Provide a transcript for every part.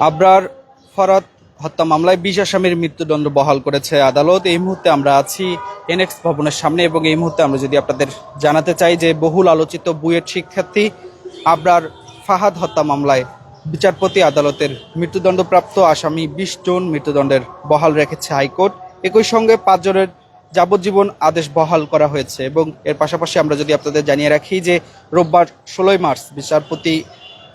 আবরার ফরাদ হত্যা মামলায় বিশ আসামির মৃত্যুদণ্ড বহাল করেছে আদালত। এই মুহূর্তে আমরা আছি এনএক্স ভবনের সামনে এবং এই মুহূর্তে আমরা যদি আপনাদের জানাতে চাই যে বহুল আলোচিত বুয়েট শিক্ষার্থী আবরার ফাহাদ হত্যা মামলায় বিচারপতি আদালতের মৃত্যুদণ্ডপ্রাপ্ত আসামি বিশ জন মৃত্যুদণ্ডের বহাল রেখেছে হাইকোর্ট। একই সঙ্গে পাঁচজনের যাবজ্জীবন আদেশ বহাল করা হয়েছে এবং এর পাশাপাশি আমরা যদি আপনাদের জানিয়ে রাখি যে রোববার ষোলোই মার্চ বিচারপতি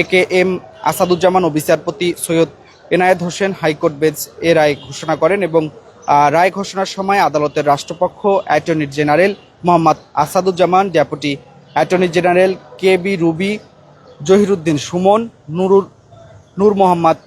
এ কে এম আসাদুজ্জামান ও বিচারপতি Syed Enayet Hossain high court bench এ রায় ঘোষণা করেন এবং রায় ঘোষণার সময় আদালতের রাষ্ট্রপক্ষ attorney general Mohammad Asaduzzaman, deputy attorney general K B Ruby, Zahiruddin Suman Nurur Noor Mohammad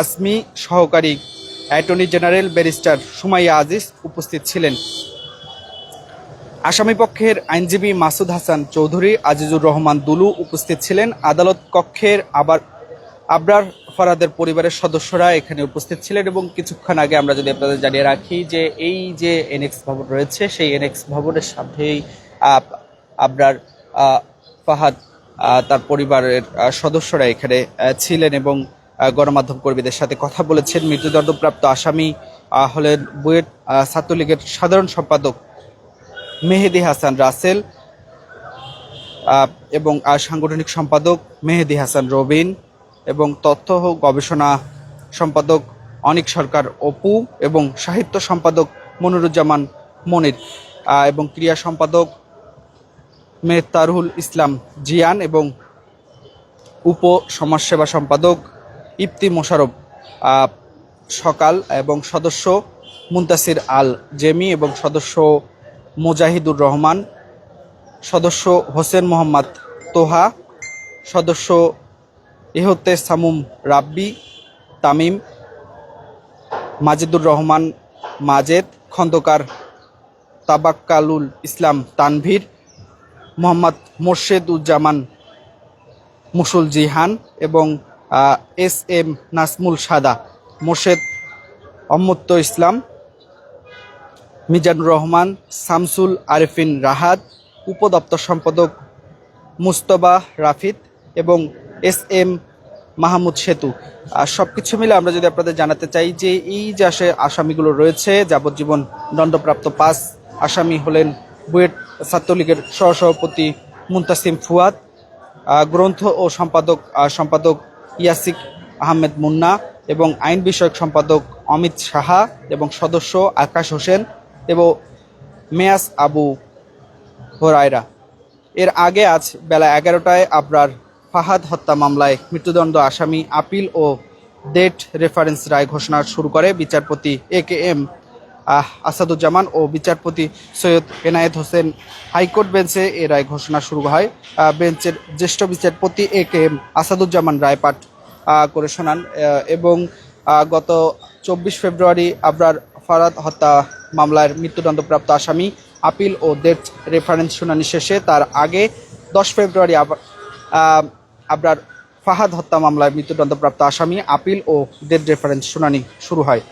Asmi সহকারী attorney general barrister Sumaiya Aziz উপস্থিত ছিলেন। আসামি পক্ষের আইনজীবী মাসুদ হাসান চৌধুরী, আজিজুর রহমান দুলু উপস্থিত ছিলেন। আদালত কক্ষের আবার আবরার ফরাদের পরিবারের সদস্যরা এখানে উপস্থিত ছিলেন এবং কিছুক্ষণ আগে আমরা যদি আপনাদের জানিয়ে রাখি যে এই যে এনএক্স ভবন রয়েছে, সেই এনএক্স ভবনের সাথেই আবরার ফাহাদ তার পরিবারের সদস্যরা এখানে ছিলেন এবং গণমাধ্যম কর্মীদের সাথে কথা বলেছেন। মৃত্যুদণ্ডপ্রাপ্ত আসামি হলেন বুয়েট ছাত্রলীগের সাধারণ সম্পাদক মেহেদি হাসান রাসেল এবং সাংগঠনিক সম্পাদক মেহেদি হাসান রবিন, এবং তথ্য ও গবেষণা সম্পাদক অনিক সরকার অপু, এবং সাহিত্য সম্পাদক মনিরুজ্জামান মনির এবং ক্রিয়া সম্পাদক মেহতারুল ইসলাম জিয়ান, এবং উপ সমাজসেবা সম্পাদক ইফতি মোশারফ সকাল, এবং সদস্য মুন্তাসির আল জেমি, এবং সদস্য মুজাহিদুর রহমান, সদস্য হোসেন মোহাম্মদ তোহা, সদস্য ইহতে সামুম রাব্বি, তামিম, মাজিদুর রহমান মাজেদ, খন্দকার তাবাক্কালুল ইসলাম তানভীর, মোহাম্মদ মোর্শেদুজ্জামান মুসুল জিহান এবং এস এম নাসমুল সাদা, মোর্শেদ অম্মত্ত ইসলাম মিজানুর রহমান, শামসুল আরেফিন রাহাত, উপদপ্তর সম্পাদক মুস্তবা রাফিদ এবং এস এম মাহমুদ সেতু। আর সব কিছু মিলে আমরা যদি আপনাদের জানাতে চাই যে এই যে আসে আসামিগুলো রয়েছে, যাবজ্জীবন দণ্ডপ্রাপ্ত পাঁচ আসামি হলেন বুয়েট ছাত্রলীগের সহসভাপতি মুন্তাসিম ফুয়াদ গ্রন্থ ও সম্পাদক সম্পাদক ইয়াসিক আহমেদ মুন্না এবং আইন বিষয়ক সম্পাদক অমিত সাহা এবং সদস্য আকাশ হোসেন এবং মেয়াস আবু হোরাইরা এর আগে আজ বেলা এগারোটায় আবরার ফাহাদ হত্যা মামলায় মৃত্যুদণ্ড আসামি আপিল ও ডেট রেফারেন্স রায় ঘোষণা শুরু করে বিচারপতি এ কে এম আসাদুজ্জামান ও বিচারপতি সৈয়দ এনায়েত হোসেন। হাইকোর্ট বেঞ্চে এ রায় ঘোষণা শুরু হয়। বেঞ্চের জ্যেষ্ঠ বিচারপতি এ কে এম, আসাদুজ্জামান রায় পাঠ করে শোনান। এবং গত চব্বিশ ফেব্রুয়ারি আবরার ফারাদ হত্যা মামলার মৃত্যুদণ্ডপ্রাপ্ত আসামি আপিল ও ডেথ রেফারেন্স শুনানি শেষে তার আগে দশ ফেব্রুয়ারি আব- আবরার ফাহাদ হত্যা মামলায় মৃত্যুদণ্ডপ্রাপ্ত আসামি আপিল ও ডেথ রেফারেন্স শুনানি শুরু হয়।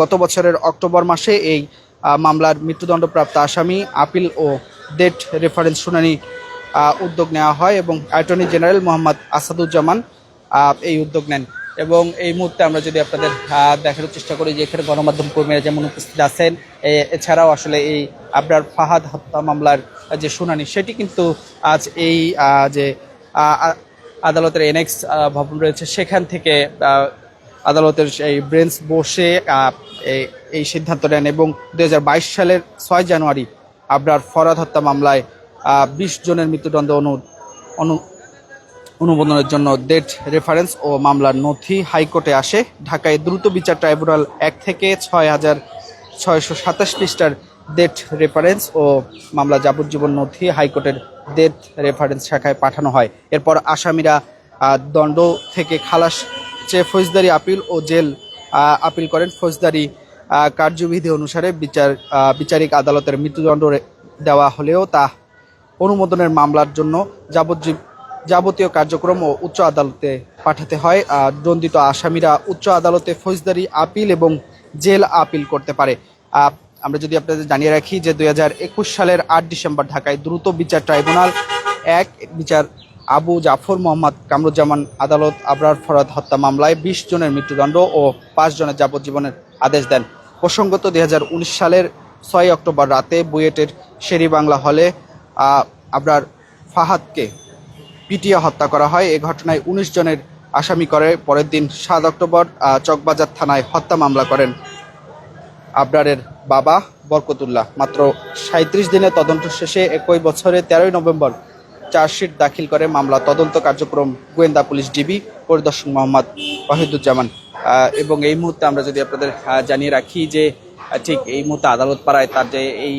গত বছরের অক্টোবর মাসে এই মামলার মৃত্যুদণ্ডপ্রাপ্ত আসামি আপিল ও ডেথ রেফারেন্স শুনানি উদ্যোগ নেওয়া হয় এবং অ্যাটর্নি জেনারেল মোহাম্মদ আসাদুজ্জামান এই উদ্যোগ নেন। এবং এই মুহূর্তে আমরা যদি আপনাদের দেখানোর চেষ্টা করি যে এখানে গণমাধ্যম কর্মীরা যেমন উপস্থিত আছেন এছাড়াও আসলে এই আবরার ফাহাদ হত্যা মামলার যে শুনানি, সেটি কিন্তু আজ এই যে আদালতের এনএক্স ভবন রয়েছে, সেখান থেকে আদালতের এই ব্রেঞ্চ বসে এই- এই সিদ্ধান্ত নেন এবং দু হাজার বাইশ সালের ছয় জানুয়ারি আবরার ফরাদ হত্যা মামলায় বিশ জনের মৃত্যুদণ্ড অনু অনু অনুমোদনের জন্য ডেট রেফারেন্স ও মামলার নথি হাইকোর্টে আসে। ঢাকায় দ্রুত বিচার ট্রাইব্যুনাল এক থেকে ছয় হাজার ছয়শো সাতাশ পৃষ্ঠার ডেট রেফারেন্স ও মামলা যাবজ্জীবন নথি হাইকোর্টের ডেট রেফারেন্স শাখায় পাঠানো হয়। এরপর আসামিরা দণ্ড থেকে খালাস চেয়ে ফৌজদারি আপিল ও জেল আপিল করেন। ফৌজদারি কার্যবিধি অনুসারে বিচার বিচারিক আদালতের মৃত্যুদণ্ড দেওয়া হলেও তা অনুমোদনের মামলার জন্য যাবজ্জীব যাবতীয় কার্যক্রম ও উচ্চ আদালতে পাঠাতে হয় দণ্ডিত আসামিরা উচ্চ আদালতে ফৌজদারি আপিল এবং জেল আপিল করতে পারে। আমরা যদি আপনাদের জানিয়ে রাখি যে দুই হাজার একুশ সালের আট ডিসেম্বর ঢাকায় দ্রুত বিচার ট্রাইব্যুনাল, এক বিচার আবু জাফর মোহাম্মদ কামরুজ্জামান আদালত আবরার ফরাদ হত্যা মামলায় বিশ জনের মৃত্যুদণ্ড ও পাঁচ জনের যাবজ্জীবনের আদেশ দেন। প্রসঙ্গত দুই হাজার উনিশ সালের ছয় অক্টোবর রাতে বুয়েটের শেরি বাংলা হলে আবরার ফাহাদকে পিটিয়ে হত্যা করা হয়। এই ঘটনায় উনিশ জনের আসামি করে। পরের দিন সাত অক্টোবর চকবাজার থানায় হত্যা মামলা করেন আবরারের বাবা বরকতুল্লাহ। মাত্র সাঁত্রিশ দিনের তদন্ত শেষে একই বছরে তেরোই নভেম্বর চার্জশিট দাখিল করে মামলা তদন্ত কার্যক্রম গোয়েন্দা পুলিশ ডিবি পরিদর্শক মোহাম্মদ ওয়াহিদুজ্জামান। এবং এই মুহূর্তে আমরা যদি আপনাদের জানিয়ে রাখি যে ঠিক এই মুহূর্তে আদালত পাড়ায় তার যে এই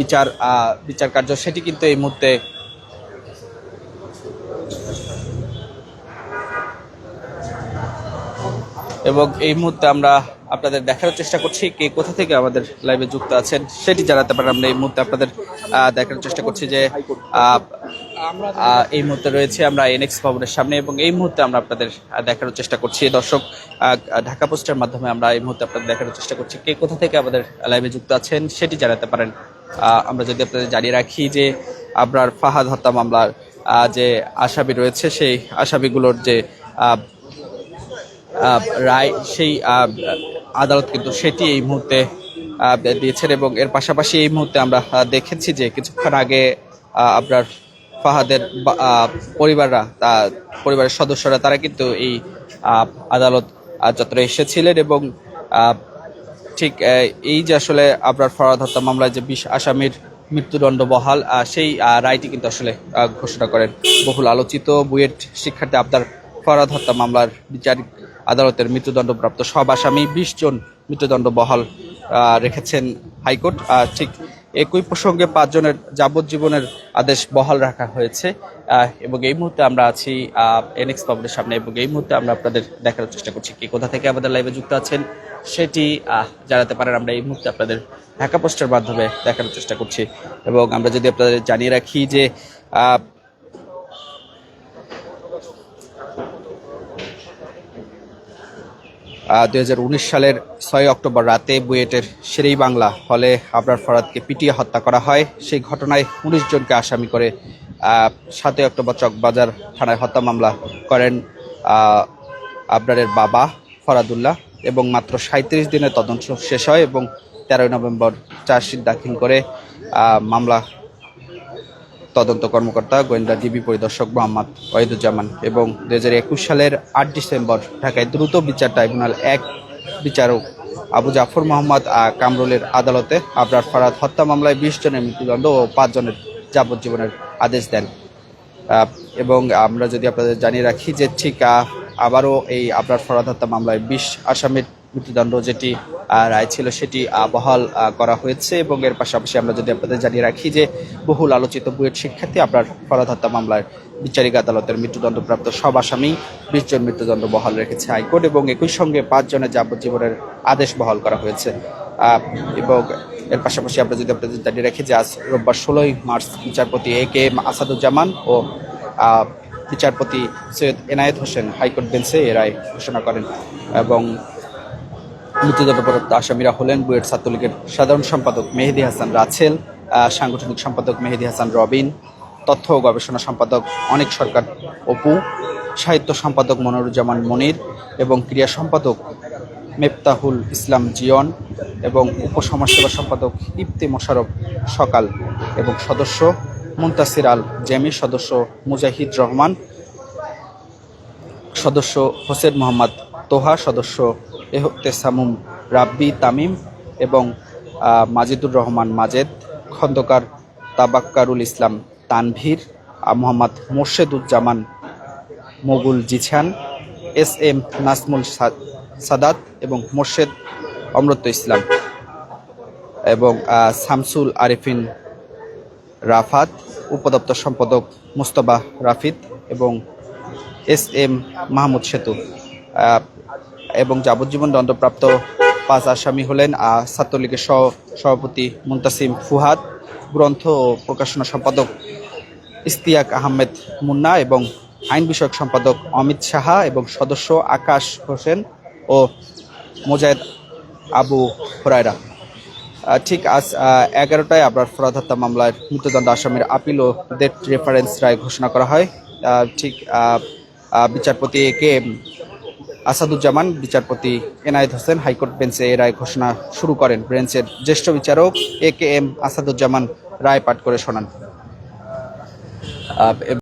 বিচার বিচার কার্য, সেটি কিন্তু এই মুহূর্তে এবং এই মুহূর্তে আমরা আপনাদের দেখার চেষ্টা করছি কে কোথা থেকে আমাদের লাইভে যুক্ত আছেন সেটি জানাতে পারেন। আমরা এই মুহূর্তে আপনাদের দেখার চেষ্টা করছি যে এই মুহূর্তে রয়েছে আমরা এনএক্স ভবনের সামনে এবং এই মুহূর্তে আমরা আপনাদের আহ, দেখানোর চেষ্টা করছি। দর্শক ঢাকা পোস্টের মাধ্যমে আমরা এই মুহূর্তে আপনাদের দেখানোর চেষ্টা করছি কে কোথা থেকে আমাদের লাইভে যুক্ত আছেন সেটি জানাতে পারেন। আমরা যদি আপনাদের জানিয়ে রাখি যে আপনার ফাহাদ হত্যা মামলার যে আসামি রয়েছে সেই আসামিগুলোর যে রায় সেই আদালত কিন্তু সেটি এই মুহূর্তে দিয়েছেন এবং এর পাশাপাশি এই মুহূর্তে আমরা দেখেছি যে কিছুক্ষণ আগে আপনার ফাহাদের পরিবাররা পরিবারের সদস্যরা তারা কিন্তু এই আদালত চত্বরে এসেছিলেন এবং ঠিক এই যে আসলে আপনার ফরাদ হত্যা মামলায় যে বিশ আসামির মৃত্যুদণ্ড বহাল সেই রায়টি কিন্তু আসলে ঘোষণা করেন বহুল আলোচিত বুয়েট শিক্ষার্থী আবদার ফরাদ হত্যা মামলার বিচারিক আদালতের মৃত্যুদণ্ডপ্রাপ্ত সব আসামি বিশ জন মৃত্যুদণ্ড বহাল রেখেছেন হাইকোর্ট। ঠিক একই প্রসঙ্গে পাঁচজনের যাবজ্জীবনের আদেশ বহাল রাখা হয়েছে এবং এই মুহূর্তে আমরা আছি এনএক্স ভবনের সামনে, এবং এই মুহূর্তে আমরা আপনাদের দেখার চেষ্টা করছি কি কোথা থেকে আমাদের লাইভে যুক্ত আছেন সেটি জানাতে পারেন। আমরা এই মুহূর্তে আপনাদের ঢাকা পোস্টের মাধ্যমে দেখানোর চেষ্টা করছি, এবং আমরা যদি আপনাদের জানিয়ে রাখি যে দু হাজার উনিশ সালের ছয় অক্টোবর রাতে বুয়েটের শেরেই বাংলা হলে আবরার ফরাদকে পিটিয়ে হত্যা করা হয়। সেই ঘটনায় উনিশ জনকে আসামি করে সাতই অক্টোবর চকবাজার থানায় হত্যা মামলা করেন আবরারের বাবা ফরাদুল্লাহ এবং মাত্র সাঁত্রিশ দিনের তদন্ত শেষ হয় এবং তেরোই নভেম্বর চার্জশিট দাখিল করে মামলা তদন্ত কর্মকর্তা গোয়েন্দা ডিবি পরিদর্শক মোহাম্মদ ওয়াহিদুজ্জামান এবং দু হাজার একুশ সালের আট ডিসেম্বর ঢাকায় দ্রুত বিচার ট্রাইব্যুনাল এক বিচারক আবু জাফর মোহাম্মদ কামরুলের আদালতে আবরার ফারাদ হত্যা মামলায় বিশ জনের মৃত্যুদণ্ড ও পাঁচ জনের যাবজ্জীবনের আদেশ দেন। এবং আমরা যদি আপনাদের জানিয়ে রাখি যে ঠিক আবারও এই আবরার ফরাদ হত্যা মামলায় বিশ আসামির মৃত্যুদণ্ড যেটি রায় ছিল সেটি বহাল করা হয়েছে এবং এর পাশাপাশি আমরা যদি আপনাদের জানিয়ে রাখি যে বহুল আলোচিত বুয়েট শিক্ষার্থী আপনার ফরাদ হত্যা মামলায় বিচারিক আদালতের মৃত্যুদণ্ডপ্রাপ্ত সব আসামি বিশ জন মৃত্যুদণ্ড বহাল রেখেছে হাইকোর্ট এবং একই সঙ্গে পাঁচ জনের যাবজ্জীবনের আদেশ বহাল করা হয়েছে। এবং এর পাশাপাশি আমরা যদি আপনাদের জানিয়ে রাখি যে আজ রোববার ষোলোই মার্চ বিচারপতি এ কে এম আসাদুজ্জামান ও বিচারপতি সৈয়দ এনায়েত হোসেন হাইকোর্ট বেঞ্চে এ রায় ঘোষণা করেন এবং মৃত্যুদণ্ডপ্রাপ্ত আসামিরা হলেন বুয়েট ছাত্রলীগের সাধারণ সম্পাদক মেহেদি হাসান রাছেল সাংগঠনিক সম্পাদক মেহেদি হাসান রবিন, তথ্য ও গবেষণা সম্পাদক অনেক সরকার অপু, সাহিত্য সম্পাদক মনিরুজ্জামান মনির এবং ক্রীড়া সম্পাদক মেফতাহুল ইসলাম জিয়ন এবং উপসমাজসেবা সম্পাদক ইফতি মোশারফ সকাল এবং সদস্য মুন্তাসির আল জেমি, সদস্য মুজাহিদ রহমান, সদস্য হোসেন মোহাম্মদ তোহা, সদস্য এহতেসামুম রাব্বি তামিম এবং মাজিদুর রহমান মাজেদ, খন্দকার তাবাক্কারুল ইসলাম তানভীর মোহাম্মদ মোর্শেদুজ্জামান মোগুল জিছান, এস এম নাসমুল সাদাত এবং মোর্শেদ অমরত্ব ইসলাম এবং শামসুল আরিফিন রাফাত, উপদপ্তর সম্পাদক মুস্তবা রাফিদ এবং এস এম মাহমুদ সেতু। এবং যাবজ্জীবন দণ্ডপ্রাপ্ত পাঁচ আসামি হলেন ছাত্রলীগের সহ, সভাপতি মুন্তাসিম ফুহাদ, গ্রন্থ ও প্রকাশনা সম্পাদক ইস্তিয়াক আহমেদ মুন্না এবং আইন বিষয়ক সম্পাদক অমিত সাহা এবং সদস্য আকাশ হোসেন ও মোজায়েদ আবু হরাইরা ঠিক আজ এগারোটায় আবার ফরাদ হত্যা মামলার মৃত্যুদণ্ড আসামির আপিল ও ডেট রেফারেন্স রায় ঘোষণা করা হয়। ঠিক বিচারপতি কে আসাদুজ্জামান, বিচারপতি এনায়েত হোসেন, হাইকোর্ট বেঞ্চে এ রায় ঘোষণা শুরু করেন। বেঞ্চের জ্যেষ্ঠ বিচারক এ কে এম আসাদুজ্জামান রায় পাঠ করে শোনান।